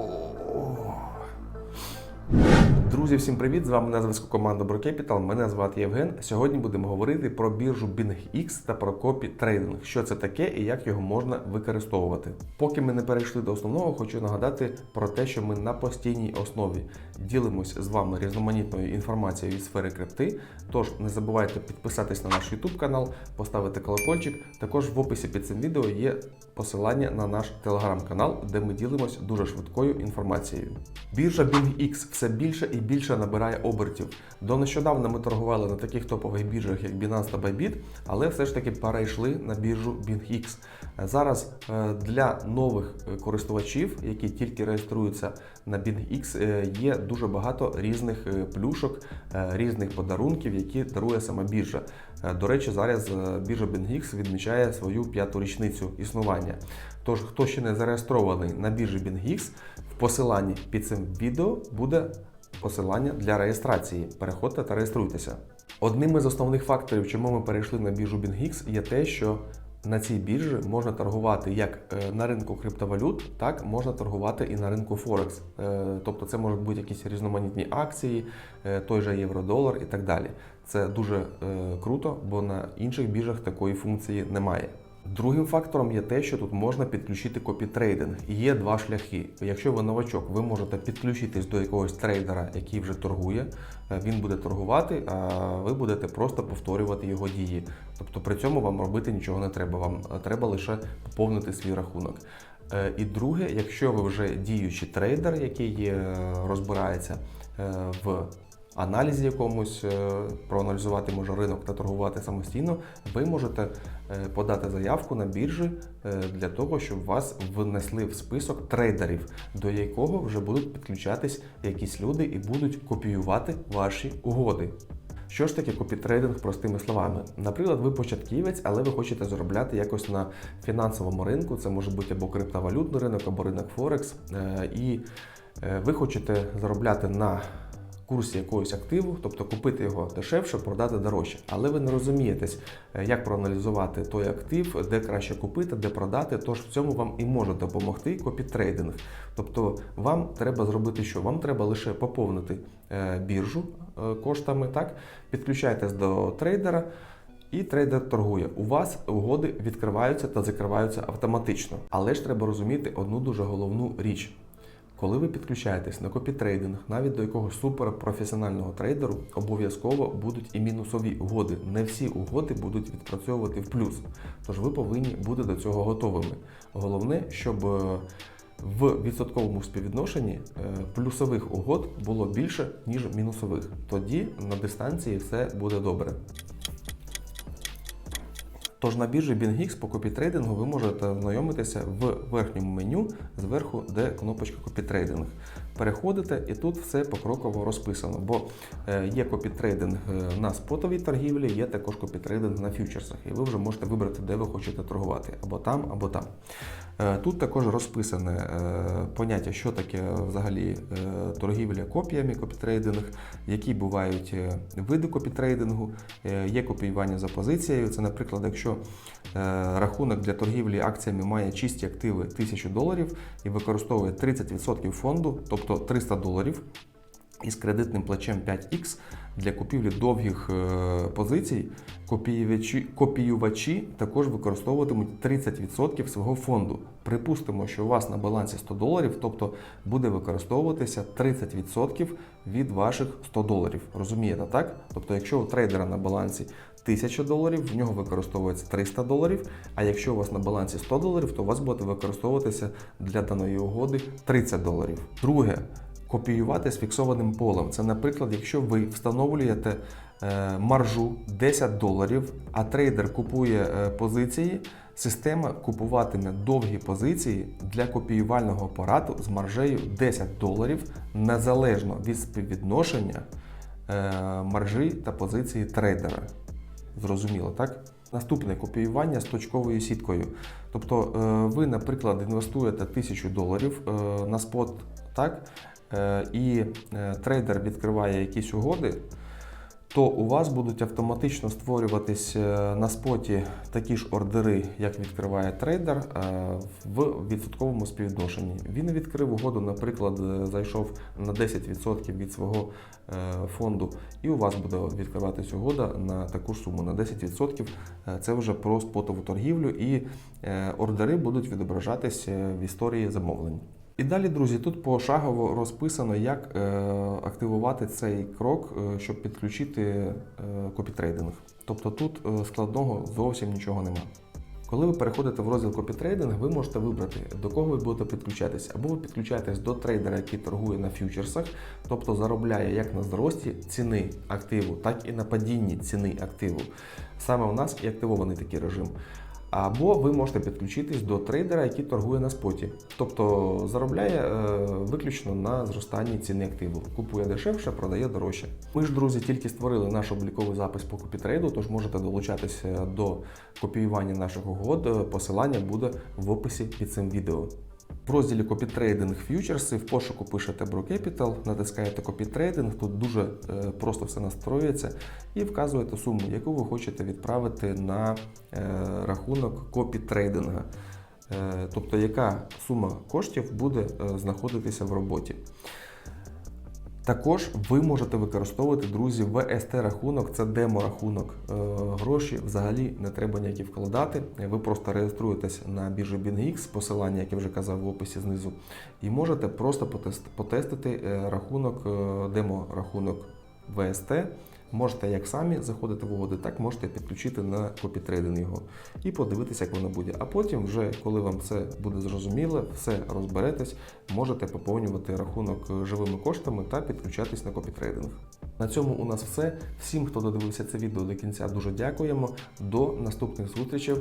Oh. Друзі, всім привіт! З вами на зв'язку команда BroCapital. Мене звати Євген. Сьогодні будемо говорити про біржу BingX та про копі трейдинг. Що це таке і як його можна використовувати. Поки ми не перейшли до основного, хочу нагадати про те, що ми на постійній основі ділимось з вами різноманітною інформацією від сфери крипти. Тож не забувайте підписатись на наш YouTube канал, поставити колокольчик. Також в описі під цим відео є посилання на наш телеграм-канал, де ми ділимось дуже швидкою інформацією. Біржа BingX все більше і більше набирає обертів. До нещодавна ми торгували на таких топових біржах, як Binance та Bybit, але все ж таки перейшли на біржу BingX. Зараз е, для нових користувачів, які тільки реєструються на BingX, е, є дуже багато різних е, плюшок, різних подарунків, які дарує сама біржа. До речі, зараз біржа BingX відмічає свою п'яту річницю існування. Тож, хто ще не зареєстрований на біржі BingX, в посиланні під цим відео буде посилання для реєстрації. Переходьте та реєструйтеся. Одним із основних факторів, чому ми перейшли на біржу BingX, є те, що на цій біржі можна торгувати як е, на ринку криптовалют, так можна торгувати і на ринку Форекс. Е, Тобто це можуть бути якісь різноманітні акції, е, той же євро-долар і так далі. Це дуже круто, бо на інших біржах такої функції немає. Другим фактором є те, що тут можна підключити копітрейдинг. Є два шляхи. Якщо ви новачок, ви можете підключитись до якогось трейдера, який вже торгує. Е, Він буде торгувати, а ви будете просто повторювати його дії. Тобто при цьому вам робити нічого не треба. Вам е, треба лише поповнити свій рахунок. Е, І друге, якщо ви вже діючий трейдер, який розбирається в аналізі якомусь, е, проаналізувати може ринок та торгувати самостійно, ви можете е, подати заявку на біржі е, для того, щоб вас внесли в список трейдерів, до якого вже будуть підключатись якісь люди і будуть копіювати ваші угоди. Що ж таке копітрейдинг простими словами? Наприклад, ви початківець, але ви хочете заробляти якось на фінансовому ринку. Це може бути або криптовалютний ринок, або ринок Форекс. І ви хочете заробляти на курсі якогось активу, тобто купити його дешевше, продати дорожче. Але ви не розумієтесь, е, як проаналізувати той актив, де краще купити, де продати. Тож в цьому вам і може допомогти копітрейдинг. Тобто вам треба зробити що? Вам треба лише поповнити е, біржу е, коштами, так? Підключайтесь до трейдера. І трейдер торгує. У вас угоди відкриваються та закриваються автоматично. Але ж треба розуміти одну дуже головну річ. Коли ви підключаєтесь на копітрейдинг, навіть до якогось суперпрофесіонального трейдеру, обов'язково будуть і мінусові угоди. Не всі угоди будуть відпрацьовувати в плюс. Тож ви повинні бути до цього готовими. Головне, щоб е, в відсотковому співвідношенні е, плюсових угод було більше, ніж мінусових. Тоді на дистанції все буде добре. Тож на біржі BingX по копітрейдингу ви можете ознайомитися в верхньому меню зверху, де кнопочка копітрейдинг. Переходите і тут все покроково розписано, бо е, є копітрейдинг е, на спотовій торгівлі, є також копітрейдинг на фьючерсах, і ви вже можете вибрати, де ви хочете торгувати, або там, або там. Е, Тут також розписане поняття, що таке взагалі торгівля копіями, копітрейдинг, які бувають види копітрейдингу, є копіювання за позицією. Це, наприклад, якщо рахунок для торгівлі акціями має чисті активи 1000 доларів і використовує 30% фонду, тобто 300 доларів. Із кредитним плечем 5X для купівлі довгих е, позицій копіювачі, копіювачі також використовуватимуть 30% свого фонду. Припустимо, що у вас на балансі 100 доларів, тобто буде використовуватися 30% від ваших 100 доларів. Розумієте, так? Тобто, якщо у трейдера на балансі 1000 доларів, в нього використовується 300 доларів. А якщо у вас на балансі 100 доларів, то у вас буде використовуватися для даної угоди 30 доларів. Друге, копіювати з фіксованим полем. Це, наприклад, якщо ви встановлюєте е, маржу 10 доларів, а трейдер купує е, позиції, система купуватиме довгі позиції для копіювального апарату з маржею 10 доларів незалежно від співвідношення е, маржі та позиції трейдера. Зрозуміло, так? Наступне копіювання з точковою сіткою. Тобто ви, наприклад, інвестуєте 1000 доларів на спот, так? Е, І е, трейдер відкриває якісь угоди, то у вас будуть автоматично створюватись е, на споті такі ж ордери, як відкриває трейдер, в відсотковому співвідношенні. Він відкрив угоду, наприклад, зайшов на 10% від свого фонду, і у вас буде відкриватись угода на таку ж суму на 10%. Е, Це вже про спотову торгівлю, і ордери будуть відображатись е, в історії замовлень. І далі, друзі, тут пошагово розписано, як е, активувати цей крок, е, щоб підключити е, копітрейдинг. Тобто тут е, складного зовсім нічого нема. Коли ви переходите в розділ копітрейдинг, ви можете вибрати, до кого ви будете підключатись. Або ви підключаєтесь до трейдера, який торгує на фьючерсах, тобто заробляє як на зрості ціни активу, так і на падінні ціни активу. Саме у нас і активований такий режим. Або ви можете підключитись до трейдера, який торгує на споті, тобто заробляє е, виключно на зростанні ціни активу. Купує дешевше, продає дорожче. Ми ж, друзі, тільки створили наш обліковий запис по купітрейду, тож можете долучатися до копіювання наших угод. Посилання буде в описі під цим відео. В розділі Копітрейдинг фьючерси в пошуку пишете BroCapital, натискаєте Копітрейдинг, тут дуже е, просто все настроюється і вказуєте суму, яку ви хочете відправити на е, рахунок копітрейдинга. Тобто, яка сума коштів буде е, знаходитися в роботі. Також ви можете використовувати, друзі, вст рахунок, це демо-рахунок. Е, Гроші взагалі не треба ніякі вкладати. Ви просто реєструєтесь на біржі BingX, посилання, як я вже казав в описі знизу, і можете просто потестити е, рахунок, е, демо-рахунок VST. Можете як самі заходити в угоди, так можете підключити на копітрейдинг його і подивитися, як воно буде. А потім, вже коли вам все буде зрозуміло, все розберетесь, можете поповнювати рахунок е, живими коштами та підключатись на копітрейдинг. На цьому у нас все. Всім, хто додивився це відео до кінця, дуже дякуємо. До наступних зустрічей.